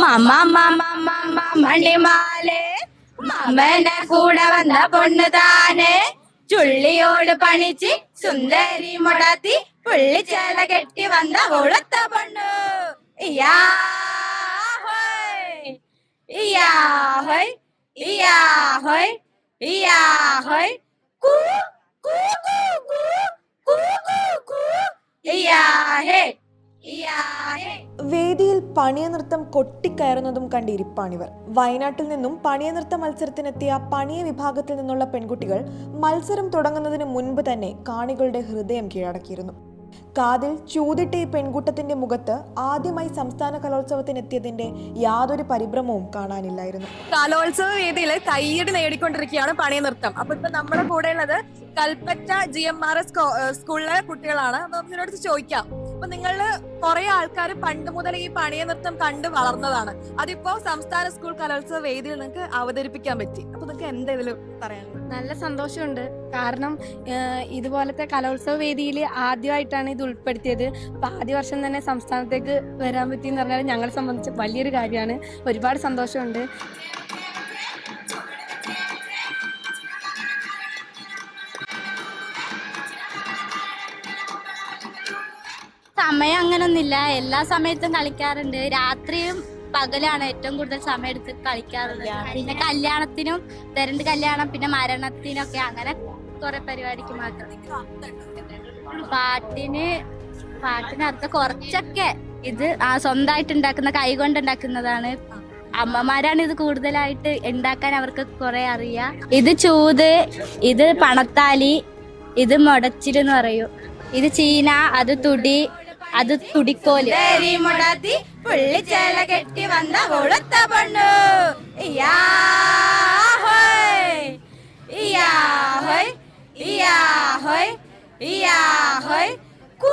മമ മമ മമ മണിമാലെ മമനെ കൂടെ വന്ന പൊണ്ണു താനെ ചുള്ളിയോട് പണിച്ച് സുന്ദരി മുടത്തി പുള്ളി ചേല കെട്ടി വന്ന ഒളുത്ത പൊണ്ണു. ഇയാ ഹോയ് ഇയാ ഹോയ്. പണിയ നൃത്തം കൊട്ടിക്കയറുന്നതും കണ്ടിരിപ്പാണിവർ വയനാട്ടിൽ നിന്നും പണിയ നൃത്ത മത്സരത്തിനെത്തിയ പണിയ വിഭാഗത്തിൽ നിന്നുള്ള പെൺകുട്ടികൾ മത്സരം തുടങ്ങുന്നതിന് മുൻപ് തന്നെ കാണികളുടെ ഹൃദയം കീഴടക്കിയിരുന്നു. കാതിൽ ചൂതിട്ട ഈ പെൺകൂട്ടത്തിന്റെ മുഖത്ത് ആദ്യമായി സംസ്ഥാന കലോത്സവത്തിനെത്തിയതിന്റെ യാതൊരു പരിഭ്രമവും കാണാനില്ലായിരുന്നു. കലോത്സവ വേദിയിൽ കയ്യടി നേടിക്കൊണ്ടിരിക്കുകയാണ് പണിയ നൃത്തം അപ്പൊ ഇപ്പൊ നമ്മുടെ കൂടെയുള്ളത് Kalpetta G M R S സ്കൂളിലെ കുട്ടികളാണ്. അപ്പൊ നമുക്ക് ചോദിക്കാം. അപ്പൊ നിങ്ങൾ കുറെ ആൾക്കാർ പണ്ട് മുതൽ ഈ പണിയ നൃത്തം കണ്ട് വളർന്നതാണ്. അതിപ്പോ സംസ്ഥാന സ്കൂൾ കലോത്സവ വേദിയിൽ നിങ്ങൾക്ക് അവതരിപ്പിക്കാൻ പറ്റി. അപ്പൊ നിങ്ങൾക്ക് എന്തെങ്കിലും പറയാനുള്ളത് നല്ല സന്തോഷമുണ്ട്. കാരണം ഇതുപോലത്തെ കലോത്സവ വേദിയിൽ ആദ്യമായിട്ടാണ് ഇത് ഉൾപ്പെടുത്തിയത്. അപ്പൊ ആദ്യ വർഷം തന്നെ സംസ്ഥാനത്തേക്ക് വരാൻ പറ്റിയെന്ന് പറഞ്ഞാൽ ഞങ്ങളെ സംബന്ധിച്ച് വലിയൊരു കാര്യമാണ്. ഒരുപാട് സന്തോഷമുണ്ട്. സമയം അങ്ങനൊന്നുമില്ല. എല്ലാ സമയത്തും കളിക്കാറുണ്ട്. രാത്രിയും പകലാണ് ഏറ്റവും കൂടുതൽ സമയം എടുത്ത് കളിക്കാറുള്ളത്. പിന്നെ കല്യാണത്തിനും തെരണ്ട് കല്യാണം പിന്നെ മരണത്തിനൊക്കെ അങ്ങനെ കുറെ പരിപാടിക്ക് മാത്രം. പാട്ടിന് പാട്ടിനർത്ഥം കുറച്ചൊക്കെ ഇത് ആ സ്വന്തമായിട്ട് ഉണ്ടാക്കുന്ന കൈ കൊണ്ട് ഉണ്ടാക്കുന്നതാണ് അമ്മമാരാണ് ഇത് കൂടുതലായിട്ട് ഉണ്ടാക്കാൻ അവർക്ക് കുറെ അറിയാം. ഇത് ചൂത് ഇത് പണത്താലി ഇത് മുടച്ചിരുന്ന് പറയൂ. ഇത് ചീന അത് തുടി അത് തുടിക്കോൽ. മുടത്തി പുള്ളിച്ചേല കെട്ടി വന്ന കൊളുത്ത പൊണ്ണു. ഇയാ ഹോയ്. ഇയാ ഹോയ്. ഇയാ ഹോയ്. കൂ